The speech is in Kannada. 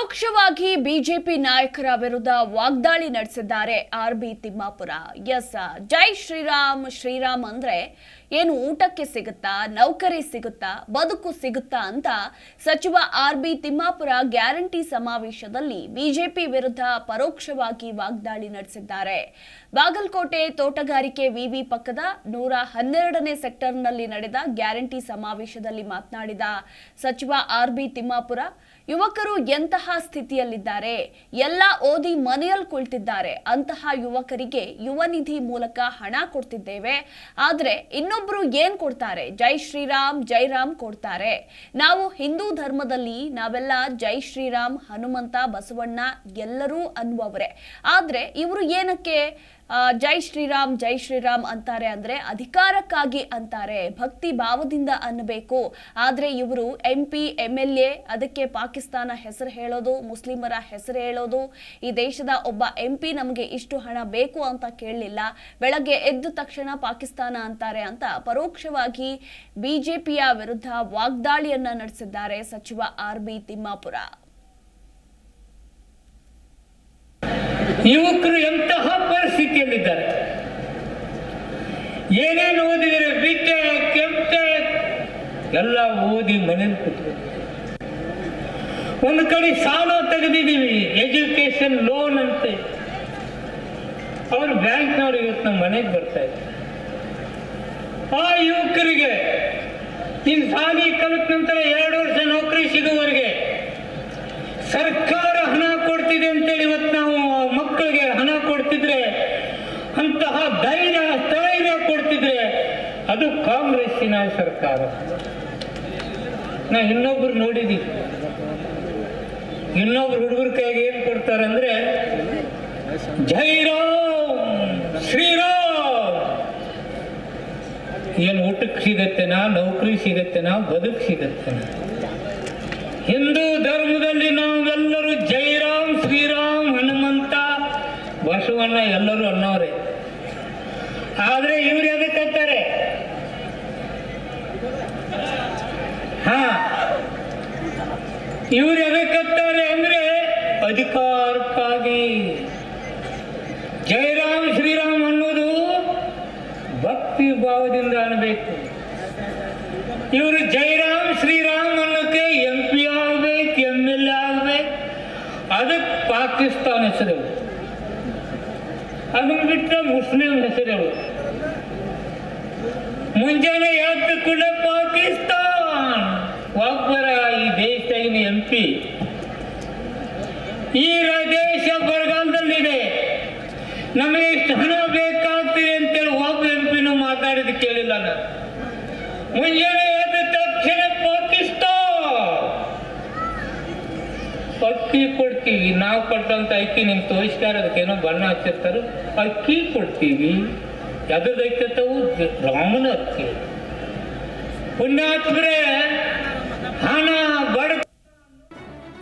ಪರೋಕ್ಷವಾಗಿ ಬಿಜೆಪಿ ನಾಯಕರ ವಿರುದ್ಧ ವಾಗ್ದಾಳಿ ನಡೆಸಿದ್ದಾರೆ R B Timmapura. Yes, Jai Shriram Shriram ಅಂದ್ರೆ ಏನು ಊಟಕ್ಕೆ ಸಿಗುತ್ತಾ, ನೌಕರಿ ಸಿಗುತ್ತಾ, ಬದುಕು ಸಿಗುತ್ತಾ ಅಂತ ಸಚಿವ ಆರ್ ಬಿ ತಿಮ್ಮಾಪುರ ಗ್ಯಾರಂಟಿ ಸಮಾವೇಶದಲ್ಲಿ ಬಿಜೆಪಿ ವಿರುದ್ಧ ಪರೋಕ್ಷವಾಗಿ ವಾಗ್ದಾಳಿ ನಡೆಸಿದ್ದಾರೆ. ಬಾಗಲಕೋಟೆ ತೋಟಗಾರಿಕೆ ವಿವಿ ಪಕ್ಕದ ನೂರ ಹನ್ನೆರಡನೇ ಸೆಕ್ಟರ್ನಲ್ಲಿ ನಡೆದ ಗ್ಯಾರಂಟಿ ಸಮಾವೇಶದಲ್ಲಿ ಮಾತನಾಡಿದ ಸಚಿವ ಆರ್ ಬಿ ತಿಮ್ಮಾಪುರ, ಯುವಕರು ಎಂತಹ ಸ್ಥಿತಿಯಲ್ಲಿದ್ದಾರೆ. ಎಲ್ಲ ಓದಿ ಮನೆಯಲ್ಲಿ ಕುಳಿತಿದ್ದಾರೆ. ಅಂತಹ ಯುವಕರಿಗೆ ಯುವ ನಿಧಿ ಮೂಲಕ ಹಣ ಕೊಡ್ತಿದ್ದೇವೆ. ಆದರೆ ಇನ್ನೊಬ್ರು ಏನ್ ಕೊಡ್ತಾರೆ? ಜೈ ಶ್ರೀರಾಮ್ ಜೈರಾಮ್ ಕೊಡ್ತಾರೆ. ನಾವು ಹಿಂದೂ ಧರ್ಮದಲ್ಲಿ ನಾವೆಲ್ಲ ಜೈ ಶ್ರೀರಾಮ್, ಹನುಮಂತ, ಬಸವಣ್ಣ ಎಲ್ಲರೂ ಅನ್ನುವವರೇ. ಆದರೆ ಇವರು ಏನಕ್ಕೆ ಜೈ ಶ್ರೀರಾಮ್ ಜೈ ಶ್ರೀರಾಮ್ ಅಂತಾರೆ ಅಂದ್ರೆ ಅಧಿಕಾರಕ್ಕಾಗಿ ಅಂತಾರೆ, ಭಕ್ತಿ ಭಾವದಿಂದ ಅನ್ನಬೇಕು. ಆದ್ರೆ ಇವರು M P M L A ಅದಕ್ಕೆ ಪಾಕಿಸ್ತಾನ ಹೆಸರು ಹೇಳೋದು, ಮುಸ್ಲಿಮರ ಹೆಸರು ಹೇಳೋದು, ಈ ದೇಶದ ಒಬ್ಬ ಎಂ ಪಿ ನಮಗೆ ಇಷ್ಟು ಹಣ ಬೇಕು ಅಂತ ಕೇಳಲಿಲ್ಲ. ಬೆಳಗ್ಗೆ ಎದ್ದ ತಕ್ಷಣ ಪಾಕಿಸ್ತಾನ ಅಂತಾರೆ ಅಂತ ಪರೋಕ್ಷವಾಗಿ ಬಿಜೆಪಿಯ ವಿರುದ್ಧ ವಾಗ್ದಾಳಿಯನ್ನ ನಡೆಸಿದ್ದಾರೆ ಸಚಿವ ಆರ್ ಬಿ ತಿಮ್ಮಾಪುರ. ಯುವಕರು ಎಂತಹ ಏನೇನು ಓದಿದರೆ? ಬಿಟ್ಟೆ ಕೆಂಪೆ ಎಲ್ಲ ಓದಿ ಮನೇಲಿ ಕೂತ್ಕೊಂಡು ಒಂದು ಕಡೆ ಸಾಲ ತೆಗೆದಿದ್ದೀವಿ ಎಜುಕೇಶನ್ ಲೋನ್ ಅಂತ. ಅವರು ಬ್ಯಾಂಕ್ನವ್ರು ಇವತ್ತು ನಮ್ಮ ಮನೆಗೆ ಬರ್ತಾ ಇದ್ದಾರೆ. ಆ ಯುವಕರಿಗೆ ನಿನ್ ಸಾಲಿ ಕಲಿತ ನಂತರ ಎರಡು ವರ್ಷ ನೌಕರಿ ಸಿಗುವವರೆಗೆ ಸರ್ಕಾರ ಹಣ ಕೊಡ್ತಿದೆ ಅಂತೇಳಿ ಇವತ್ತು ನಾವು ಮಕ್ಕಳಿಗೆ ಹಣ ಕೊಡ್ತಿದ್ರೆ ಅಂತಹ ಧೈರ್ಯ ಅದು ಕಾಂಗ್ರೆಸ್ಸಿನ ಸರ್ಕಾರ. ನಾ ಇನ್ನೊಬ್ರು ನೋಡಿದೀವಿ ಇನ್ನೊಬ್ರು ಹುಡುಗರ ಕೈಗೆ ಏನ್ ಕೊಡ್ತಾರೆ ಅಂದ್ರೆ ಜೈ ರಾಮ್ ಶ್ರೀರಾಮ್ ಏನು ಊಟಕ್ಕೆ ಸಿಗತ್ತೆನಾ ನೌಕರಿ ಸಿಗತ್ತೆನಾ ಬದುಕು ಸಿಗತ್ತೆನಾ ಹಿಂದೂ ಧರ್ಮದಲ್ಲಿ ನಾವೆಲ್ಲರೂ ಜೈರಾಮ್ ಶ್ರೀರಾಮ್ ಹನುಮಂತ ಬಸವಣ್ಣ ಎಲ್ಲರೂ ಅನ್ನೋರೆ ಆದ್ರೆ ಇವ್ರು ಎದಕ್ಕಂತಾರೆ ಹಾ ಇವ್ರು ಎದಕ್ಕತ್ತಾರೆ ಅಂದ್ರೆ ಅಧಿಕಾರಕ್ಕಾಗಿ. ಜಯರಾಮ್ ಶ್ರೀರಾಮ್ ಅನ್ನೋದು ಭಕ್ತಿ ಭಾವದಿಂದ ಅನ್ಬೇಕು. ಇವರು ಜಯರಾಮ್ ಶ್ರೀರಾಮ್ ಅನ್ನೋಕೆ ಎಂ ಪಿ ಆಗ್ಬೇಕು ಎಂ ಎಲ್ ಎ ಆಗ್ಬೇಕು. ಅದಕ್ಕೆ ಪಾಕಿಸ್ತಾನ ಹೆಸರು ಅದನ್ನ ಬಿಟ್ಟರೆ ಮುಸ್ಲಿಂ ಹೆಸರು ಮುಂಜಾನೆ ಯಾಕೆ ಕೂಡ ಪಾಕಿಸ್ತಾನ್ ಎಂ ಪಿ ಈ ರ- ದೇಶ ಬರಗಾಲದಲ್ಲಿದೆ. ನಮಗೆ ಇಷ್ಟು ಹಣ ಅಂತ ಅಂತೇಳಿ ಒಬ್ಬ ಎಂ ಪಿನೂ ಮಾತಾಡಿದ ಕೇಳಿಲ್ಲ ನಾನು. ಮುಂಜಾನೆ ಎದ್ದ ತಕ್ಷಣ ಪಾಕಿಸ್ತಾನ್. ಅಕ್ಕಿ ಕೊಡ್ತೀವಿ, ನಾವು ಕೊಟ್ಟಂತ ಅಕ್ಕಿ ನಿಮ್ಗೆ ತೋರಿಸ್ತಾರೆ ಅದಕ್ಕೇನೋ ಬಣ್ಣ ಹಚ್ಚಿರ್ತಾರೆ, ಅಕ್ಕಿ ಕೊಡ್ತೀವಿ. ಯಾವ್ದು ಐತವು ರಾಮನ ಅಕ್ಕಿ. ಪುಣ್ಯಾತ್ಮರೇ, ಹಣ